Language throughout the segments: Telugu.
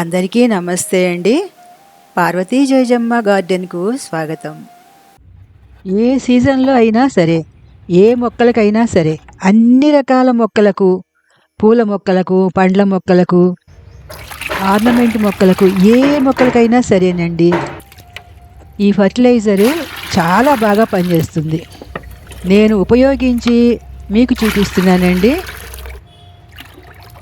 అందరికీ నమస్తే అండి. పార్వతీ జయజమ్మ గార్డెన్కు స్వాగతం. ఏ సీజన్లో అయినా సరే ఏ మొక్కలకైనా సరే అన్ని రకాల మొక్కలకు పూల మొక్కలకు పండ్ల మొక్కలకు ఆర్నమెంట్ మొక్కలకు ఏ మొక్కలకైనా సరేనండి. ఈ ఫర్టిలైజరు చాలా బాగా పనిచేస్తుంది. నేను ఉపయోగించి మీకు చూపిస్తున్నానండి.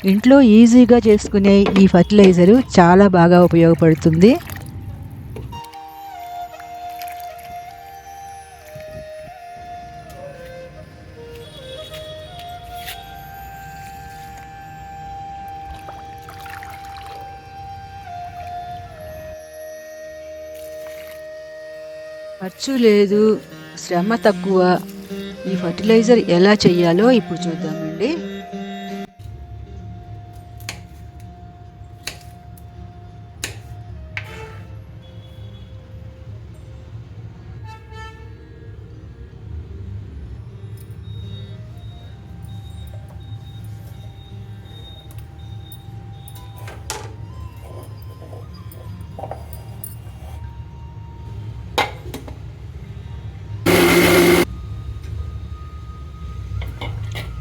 ఇంట్లో ఈజీగా చేసుకునే ఈ ఫర్టిలైజరు చాలా బాగా ఉపయోగపడుతుంది. ఖర్చు లేదు శ్రమ తక్కువ. ఈ ఫర్టిలైజర్ ఎలా చేయాలో ఇప్పుడు చూద్దామండి.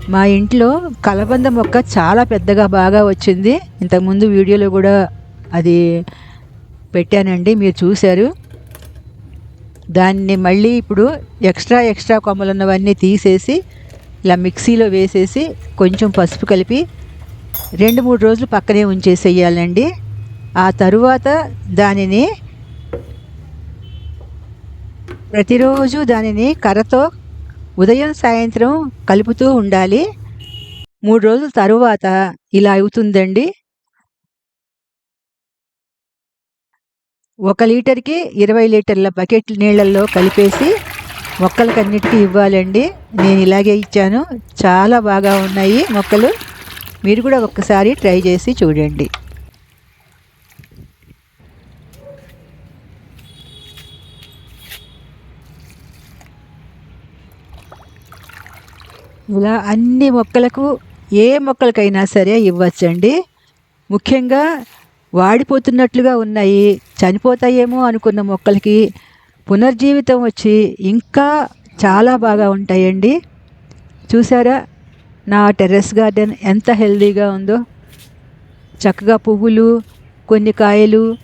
మా ఇంట్లో కలబంద మొక్క చాలా పెద్దగా బాగా వచ్చింది. ఇంతకుముందు వీడియోలో కూడా అది పెట్టానండి మీరు చూశారు. దాన్ని మళ్ళీ ఇప్పుడు ఎక్స్ట్రా ఎక్స్ట్రా కొమ్మలు ఉన్నవన్నీ తీసేసి ఇలా మిక్సీలో వేసేసి కొంచెం పసుపు కలిపి రెండు మూడు రోజులు పక్కనే ఉంచేసేయాలండి. ఆ తరువాత దానిని ప్రతిరోజు దానిని కర్రతో ఉదయం సాయంత్రం కలుపుతూ ఉండాలి. మూడు రోజుల తరువాత ఇలా అవుతుందండి. ఒక లీటర్కి ఇరవై లీటర్ల బకెట్ నీళ్ళల్లో కలిపేసి మొక్కలకన్నిటికీ ఇవ్వాలండి. నేను ఇలాగే ఇచ్చాను. చాలా బాగా ఉన్నాయి మొక్కలు. మీరు కూడా ఒక్కసారి ట్రై చేసి చూడండి. ఇలా అన్ని మొక్కలకు ఏ మొక్కలకైనా సరే ఇవ్వచ్చండి. ముఖ్యంగా వాడిపోతున్నట్లుగా ఉన్నాయి చనిపోతాయేమో అనుకున్న మొక్కలకి పునర్జీవితం వచ్చి ఇంకా చాలా బాగా ఉంటాయండి. చూసారా నా టెర్రస్ గార్డెన్ ఎంత హెల్దీగా ఉందో. చక్కగా పువ్వులు కొన్ని కాయలు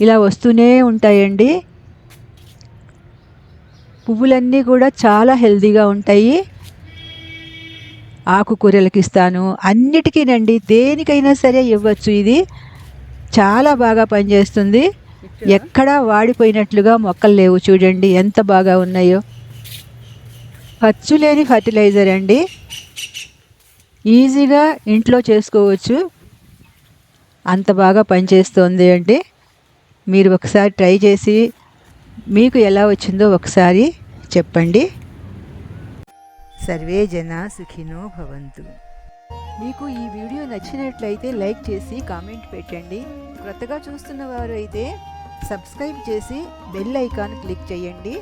ఇలా వస్తూనే ఉంటాయండి. పువ్వులన్నీ కూడా చాలా హెల్దీగా ఉంటాయి. ఆకుకూరలకు ఇస్తాను అన్నిటికీనండి దేనికైనా సరే ఇవ్వచ్చు. ఇది చాలా బాగా పనిచేస్తుంది. ఎక్కడా వాడిపోయినట్లుగా మొక్కలు లేవు చూడండి ఎంత బాగా ఉన్నాయో. ఖర్చు లేని ఫర్టిలైజర్ అండి. ఈజీగా ఇంట్లో చేసుకోవచ్చు. అంత బాగా పనిచేస్తుంది అండి. మీరు ఒకసారి ట్రై చేసి మీకు ఎలా వచ్చిందో ఒకసారి చెప్పండి. సర్వే జన సుఖినో భవంతు. మీకు ఈ వీడియో నచ్చినట్లయితే లైక్ చేసి కామెంట్ పెట్టండి. కొత్తగా చూస్తున్న వారు అయితే సబ్స్క్రైబ్ చేసి బెల్ ఐకాన్ క్లిక్ చేయండి.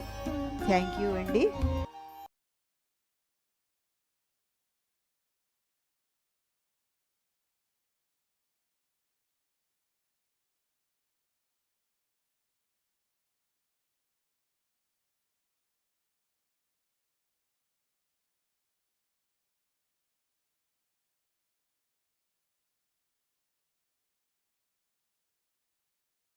థ్యాంక్ యూ అండి.